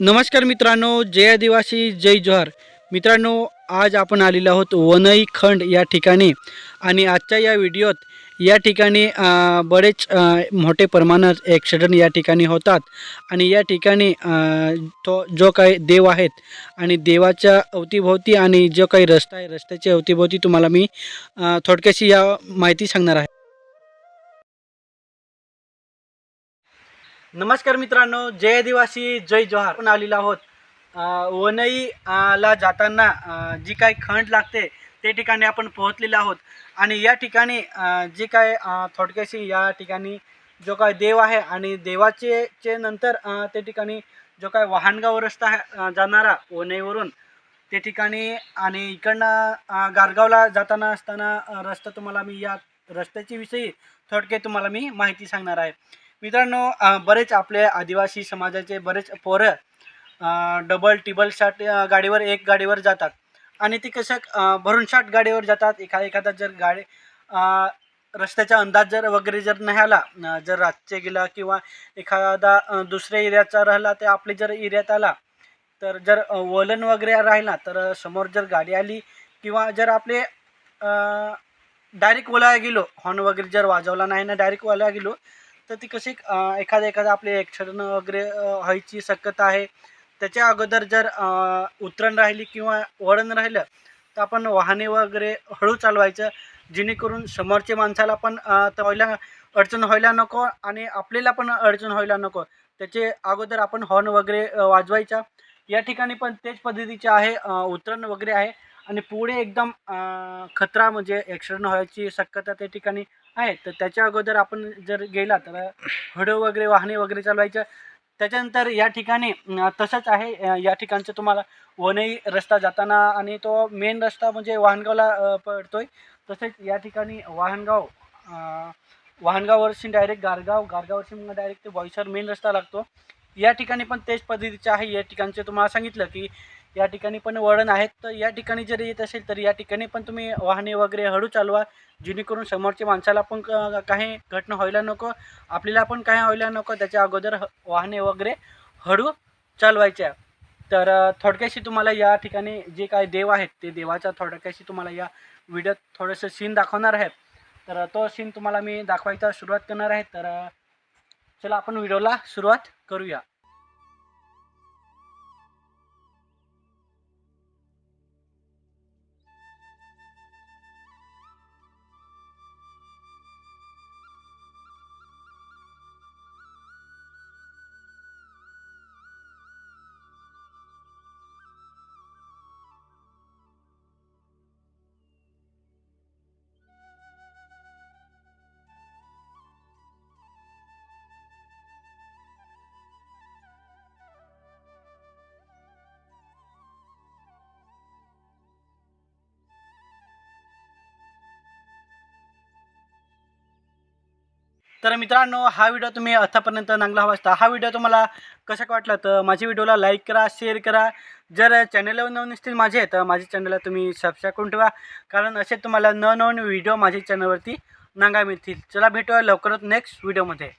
नमस्कार मित्रांनो जय आदिवासी जय जोहार. मित्रांनो आज आपण आलेलो आहोत वनई खंड या ठिकाणी आणि आजच्या या व्हिडिओत या ठिकाणी बरेच मोठे प्रमाणात ॲक्सिडंट या ठिकाणी होतात आणि या ठिकाणी तो जो काही देव आहेत आणि देवाच्या अवतीभोवती आणि जो काही रस्ता आहे रस्त्याच्या अवतीभोवती तुम्हाला मी थोडक्याशी या माहिती सांगणार आहे. नमस्कार मित्रांनो जय आदिवासी जय जोहार. आपण आलेलो आहोत वनईला वनई ला जाताना जी काही खंड लागते ते ठिकाणी आपण पोहोचलेलो आहोत. आणि या ठिकाणी जी काय थोडक्याशी या ठिकाणी जो काय देव आहे आणि देवाचे चे नंतर त्या ते ठिकाणी जो काय वाहनगाव रस्ता आहे जाणारा वनईवरून ते ठिकाणी आणि इकडनं गारगावला जाताना असताना रस्ता तुम्हाला मी या रस्त्याची विषयी थोडक्यात तुम्हाला मी माहिती सांगणार आहे. मित्रांनो बरेच आपले आदिवासी समाजाचे बरेच पोरं डबल टिबल शाट गाडीवर एक गाडीवर जातात. आणि ते कसं भरूनशाट भरून शाट गाडीवर जातात. एखा एखादा जर गाडी रस्त्याचा अंदाज जर वगैरे जर नाही आला जर रातचे गेला किंवा एखादा दुसऱ्या एरियाचा राहिला ते आपले जर एरियात आला तर जर वलन वगैरे राहिला तर समोर जर गाडी आली किंवा जर आपले डायरेक्ट ओलाया गेलो हॉर्न वगैरे जर वाजवला नाही ना डायरेक्ट ओलाया गेलो तर ती कशी एखाद्या एखादा आपले ॲक्सिडंट वगैरे व्हायची शक्यता आहे. त्याच्या अगोदर जर उतरण राहिली किंवा वळण राहिलं तर आपण वाहने वगैरे हळू चालवायचं. जेणेकरून समोरच्या माणसाला पण तर व्हायला अडचण व्हायला नको आणि आपल्याला पण अडचण व्हायला नको. त्याचे अगोदर आपण हॉर्न वगैरे वाजवायचा. या ठिकाणी पण तेच पद्धतीचे आहे उतरण वगैरे आहे. आणि पुढे एकदम खतरा म्हणजे ॲक्सिडेंट व्हायची शक्यता त्या ठिकाणी आहे तर त्याच्या अगोदर आपण जर गेला तर हडं वगैरे वाहने वगैरे चालवायचं त्याच्यानंतर या ठिकाणी तसंच आहे. या ठिकाणचं तुम्हाला वनई रस्ता जाताना आणि तो मेन रस्ता म्हणजे वाहनगावला पडतोय. तसेच या ठिकाणी वाहनगाव वाहनगाववरशी डायरेक्ट गारगाव गारगाववरशी मग डायरेक्ट ते बॉईसर मेन रस्ता लागतो. या ठिकाणी पण तेच पद्धतीचे आहे. या ठिकाणचे तुम्हाला सांगितलं की या ठिकाणी पण वळण आहेत. तर या ठिकाणी जर येत असेल तर या ठिकाणी पण तुम्ही वाहने वगैरे हळू चालवा. जेणेकरून समोरच्या माणसाला पण काही घटना व्हायला नको. आपल्याला पण काही व्हायला नको. त्याच्या अगोदर ह- वाहने वगैरे हळू चालवायच्या. तर थोडक्याशी तुम्हाला या ठिकाणी जे काय देव आहेत ते देवाच्या थोडक्याशी तुम्हाला या व्हिडिओत थोडंसं सीन दाखवणार आहे तर तो सीन तुम्हाला मी दाखवायचा सुरुवात करणार आहे. तर चला आपण व्हिडिओला सुरुवात करूया. तर मित्रांनो हा व्हिडिओ तुम्ही आतापर्यंत नांगला हवा असता हा व्हिडिओ तुम्हाला कसा का वाटला तर माझ्या व्हिडिओला लाईक करा शेअर करा. जर चॅनलवर नवीन असतील माझे तर माझ्या चॅनलला तुम्ही सबस्क्राईब करून ठेवा. कारण असे तुम्हाला नवनवीन व्हिडिओ माझ्या चॅनलवरती नांगा मिळतील. चला भेटूया लवकरच नेक्स्ट व्हिडिओमध्ये